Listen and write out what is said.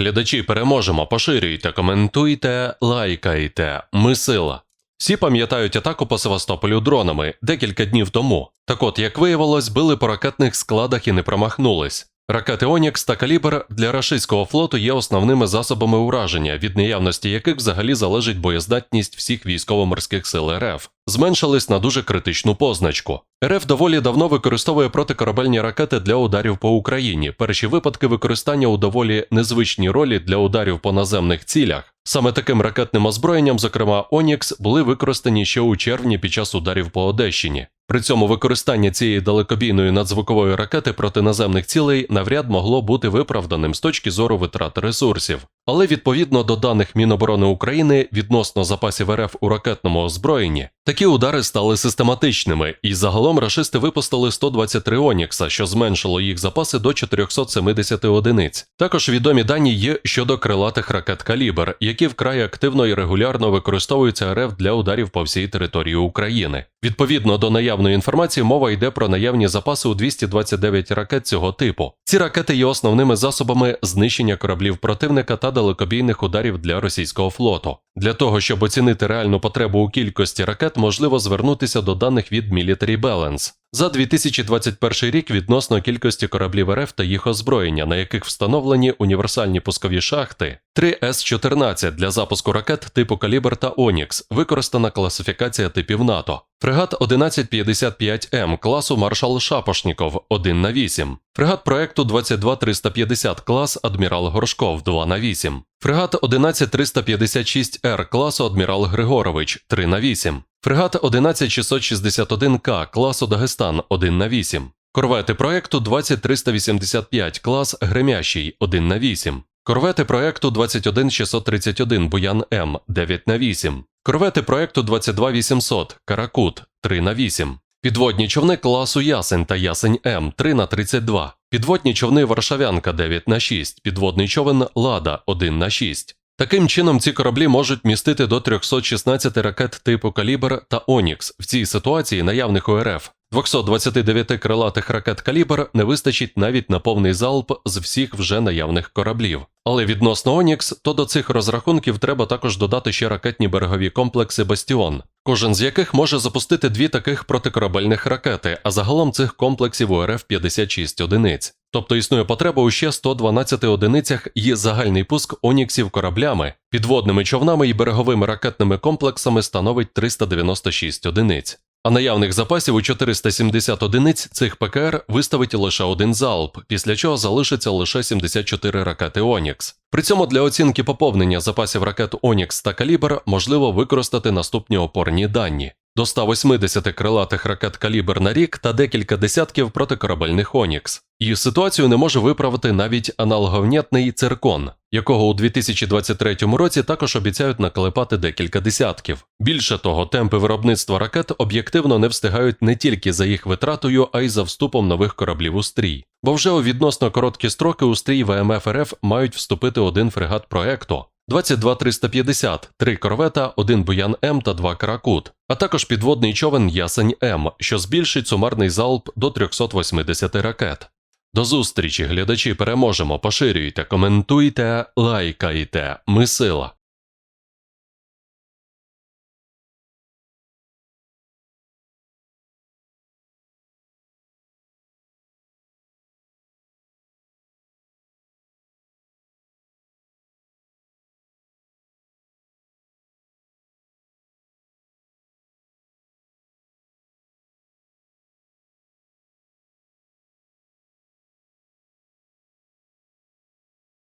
глядачі, переможемо. Поширюйте, коментуйте, лайкайте. Ми сила. Всі пам'ятають атаку по Севастополю дронами декілька днів тому. Так от, як виявилось, били по ракетних складах і не промахнулись. Ракети Онікс та Калібр для рашистського флоту є основними засобами ураження, від наявності яких взагалі залежить боєздатність всіх військово-морських сил РФ. Зменшились на дуже критичну позначку. РФ доволі давно використовує протикорабельні ракети для ударів по Україні. Перші випадки використання у доволі незвичній ролі для ударів по наземних цілях. Саме таким ракетним озброєнням, зокрема Онікс, були використані ще у червні під час ударів по Одещині. При цьому використання цієї далекобійної надзвукової ракети проти наземних цілей навряд могло бути виправданим з точки зору витрати ресурсів. Але відповідно до даних Міноборони України відносно запасів РФ у ракетному озброєнні, такі удари стали систематичними, і загалом рашисти випустили 123 Онікса, що зменшило їх запаси до 470 одиниць. Також відомі дані є щодо крилатих ракет Калібр, які вкрай активно і регулярно використовуються РФ для ударів по всій території України. Відповідно до наявної інформації, мова йде про наявні запаси у 229 ракет цього типу. Ці ракети є основними засобами знищення кораблів противника та далекобійних ударів для російського флоту. Для того, щоб оцінити реальну потребу у кількості ракет, можливо звернутися до даних від Military Balance. За 2021 рік відносно кількості кораблів РФ та їх озброєння, на яких встановлені універсальні пускові шахти, 3 С-14 для запуску ракет типу Калібр та Онікс, використана класифікація типів НАТО. Фрегат 1155М класу Маршал Шапошніков 1 на 8. Фрегат проекту 22350 клас Адмірал Горшков 2 на 8. Фрегат 11356Р класу Адмірал Григорович 3 на 8. Фрегат 11661К класу Дагестан 1 на 8. Корвети проекту 20385 клас Гремящий 1 на 8. Корвети проекту 21631 Буян М 9 на 8. Корвети проекту 22800 Каракут 3 на 8. Підводні човни класу Ясень та Ясень М 3 на 32. Підводні човни Варшавянка 9 на 6. Підводний човен Лада 1 на 6. Таким чином, ці кораблі можуть містити до 316 ракет типу Калібр та Онікс. В цій ситуації наявних у РФ 229 крилатих ракет Калібр не вистачить навіть на повний залп з всіх вже наявних кораблів. Але відносно Онікс, то до цих розрахунків треба також додати ще ракетні берегові комплекси Бастіон, кожен з яких може запустити дві таких протикорабельних ракети, а загалом цих комплексів у РФ 56 одиниць. Тобто існує потреба у ще 112 одиницях і загальний пуск Оніксів кораблями, підводними човнами і береговими ракетними комплексами становить 396 одиниць. А наявних запасів у 470 одиниць цих ПКР виставить лише один залп, після чого залишиться лише 74 ракети Онікс. При цьому для оцінки поповнення запасів ракет Онікс та Калібр можливо використати наступні опорні дані. До 180 крилатих ракет Калібр на рік та декілька десятків протикорабельних Онікс. І ситуацію не може виправити навіть аналоговнятний циркон, якого у 2023 році також обіцяють наклепати декілька десятків. Більше того, темпи виробництва ракет об'єктивно не встигають не тільки за їх витратою, а й за вступом нових кораблів у стрій. Бо вже у відносно короткі строки у стрій ВМФ РФ мають вступити один фрегат проекту. 22350, 3 корвета, 1 Буян М та 2 Каракут, а також підводний човен Ясень М, що збільшить сумарний залп до 380 ракет. До зустрічі, глядачі, переможемо, поширюйте, коментуйте, лайкайте. Ми сила.